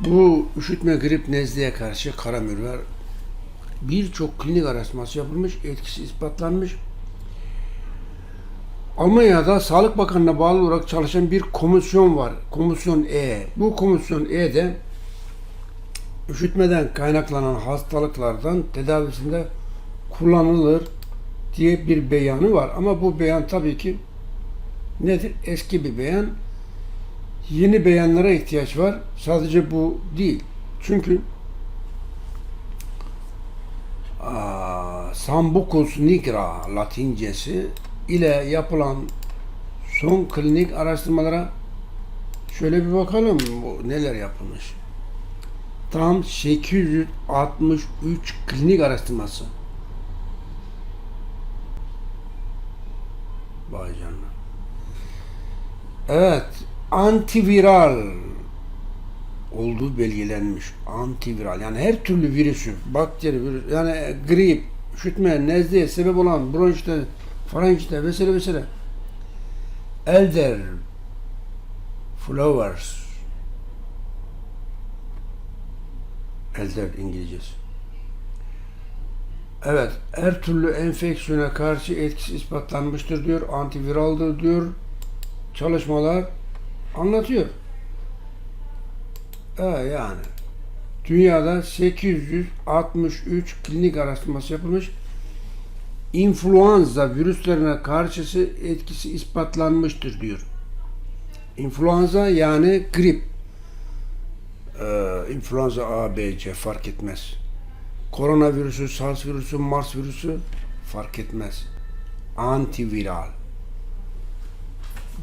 Bu üşütme, grip, nezleye karşı kara mürver birçok klinik araştırması yapılmış, etkisi ispatlanmış. Almanya'da Sağlık Bakanlığı'na bağlı olarak çalışan bir komisyon var. Komisyon E. Bu komisyon E'de üşütmeden kaynaklanan hastalıklardan tedavisinde kullanılır diye bir beyanı var. Ama bu beyan tabii ki nedir? Eski bir beyan. Yeni beyanlara ihtiyaç var. Sadece bu değil. Çünkü Sambucus nigra latincesi ile yapılan son klinik araştırmalara şöyle bir bakalım bu neler yapılmış. Tam 863 klinik araştırması. Vay canına. Evet, antiviral olduğu belgelenmiş. Antiviral yani her türlü virüsü, bakteri, virüs, yani grip, üşütme, nezleye sebep olan bronşite, farenjite vesaire vesaire. Elder flowers Elder İngilizcesi. Evet, her türlü enfeksiyona karşı etkisi ispatlanmıştır diyor. Antiviraldır diyor. Çalışmalar anlatıyor. Ee, yani dünyada 863 klinik araştırması yapılmış. İnfluenza virüslerine karşısı etkisi ispatlanmıştır diyor. İnfluenza yani grip. Ee, influenza A, B, C fark etmez. Koronavirüsü, SARS virüsü, Mars virüsü fark etmez. Antiviral.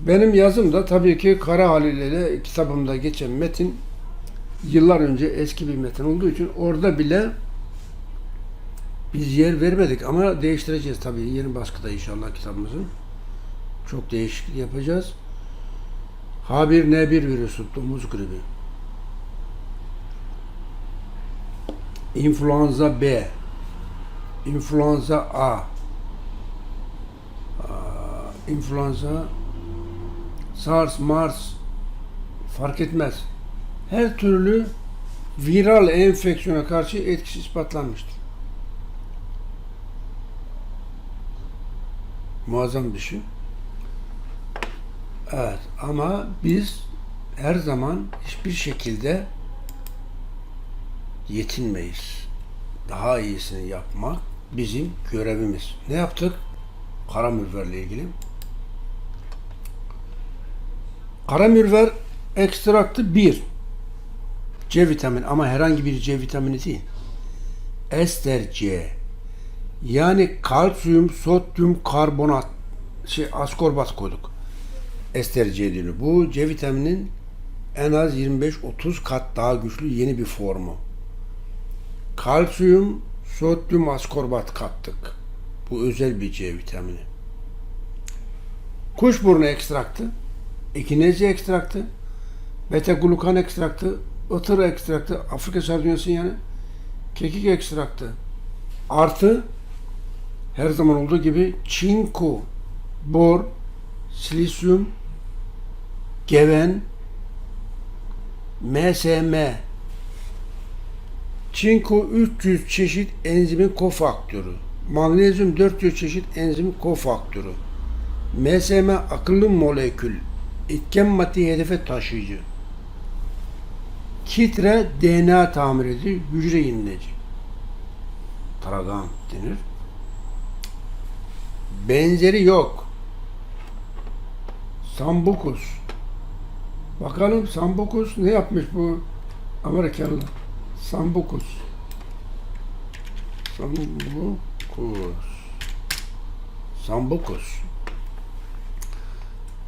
Benim yazım da tabii ki kara haliyle de kitabımda geçen metin yıllar önce eski bir metin olduğu için orada bile biz yer vermedik ama değiştireceğiz tabii yeni baskıda inşallah kitabımızın. Çok değişiklik yapacağız. H1N1 virüsü, domuz gribi. İnfluenza B, influenza A, influenza, SARS, MARS fark etmez. Her türlü viral enfeksiyona karşı etkisi ispatlanmıştır. Muazzam bir şey. Evet ama biz her zaman hiçbir şekilde yetinmeyiz. Daha iyisini yapmak bizim görevimiz. Ne yaptık? Kara mürverle ilgili. Kara mürver ekstraktı 1. C vitamini ama herhangi bir C vitamini değil. Ester C. Yani kalsiyum, sodyum karbonat şey askorbat koyduk. Ester C diyor. Bu C vitaminin en az 25-30 kat daha güçlü yeni bir formu. Kalsiyum, sodyum askorbat kattık. Bu özel bir C vitamini. Kuşburnu ekstraktı, ekinezi ekstraktı, beta glukan ekstraktı, ıtır ekstraktı, Afrika sardunyası yani, kekik ekstraktı. Artı her zaman olduğu gibi çinko, bor, silisyum, geven, MSM, Çinko 300 çeşit enzimin kofaktörü. Magnezyum 400 çeşit enzimin kofaktörü. MSM akıllı molekül. Etken madde hedefe taşıyıcı. Kitre DNA tamir edici, hücre yenileyici. Tragan denir. Benzeri yok. Sambucus. Bakalım Sambucus ne yapmış bu Amerikalı? Sambucus. Sambucus. Sambucus.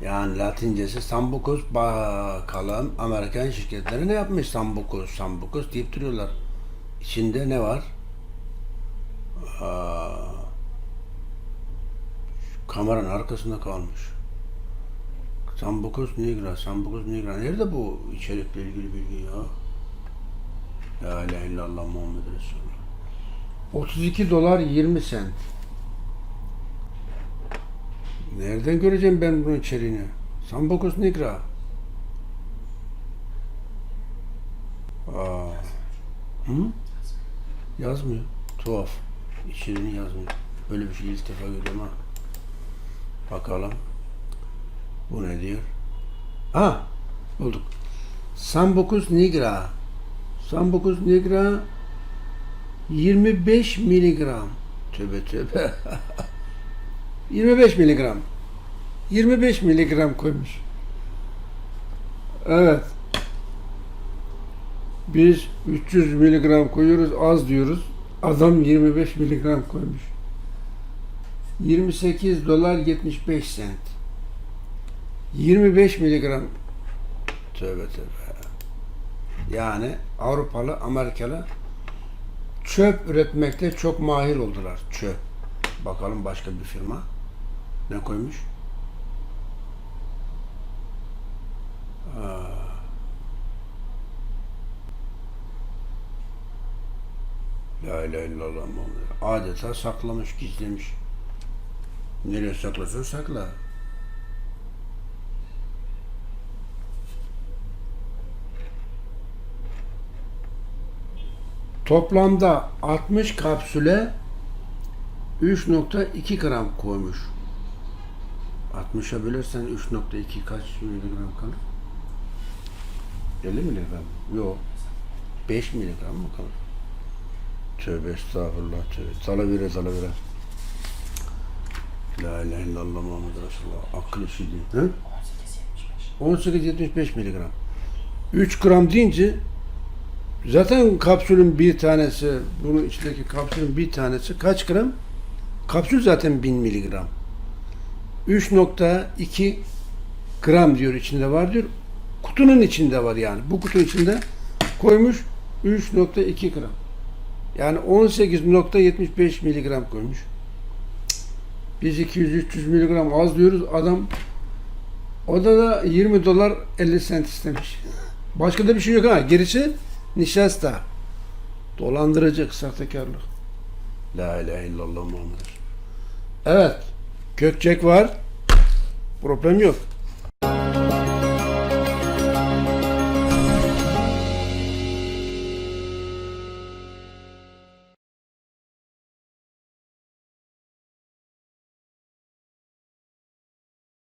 Yani Latincesi Sambucus bakalım Amerikan şirketleri ne yapmış Sambucus, Sambucus deyip duruyorlar. İçinde ne var? Aa, kameranın arkasında kalmış. Sambucus nigra, Sambucus nigra. Nerede bu içerikle ilgili bilgi ya? La ilahe illallah Muhammed Resulullah. 32 dolar 20 sent. Nereden göreceğim ben bunun içeriğini? Sambucus nigra. Aa. Hı? Yazmıyor. Tuhaf. İçeriğini yazmıyor. Böyle bir şey ilk defa görüyorum ha. Bakalım. Bu ne diyor? Ha, bulduk. Sambucus nigra. Sambucus nigra 25 miligram. Tövbe tövbe. 25 miligram. 25 miligram koymuş. Evet. Biz 300 miligram koyuyoruz, az diyoruz. Adam 25 miligram koymuş. 28 dolar 75 sent. 25 miligram. Tövbe tövbe. Yani Avrupalı, Amerikalı çöp üretmekte çok mahir oldular. Çöp. Bakalım başka bir firma ne koymuş? La ilahe illallah. Adeta saklamış, gizlemiş. Nereye saklasın sakla. Toplamda 60 kapsüle 3.2 gram koymuş. 60'a bölersen 3.2 kaç miligram kalır? 50 miligram. Yok. 5 miligram mı kalır? Tövbe estağfurullah tövbe. Salavire salavire. La ilahe illallah Muhammed Resulullah. Akıl işi değil. Hı? 18.75 miligram. 3 gram deyince zaten kapsülün bir tanesi, bunun içindeki kapsülün bir tanesi kaç gram? Kapsül zaten 1000 miligram. 3.2 gram diyor içinde var diyor. Kutunun içinde var yani. Bu kutu içinde koymuş 3.2 gram. Yani 18.75 miligram koymuş. Biz 200-300 miligram az diyoruz. Adam o da da 20 dolar 50 sent istemiş. Başka da bir şey yok ha. Gerisi nişasta. Dolandırıcı sahtekarlık. La ilahe illallah Muhammed. Evet. Kökçek var. Problem yok.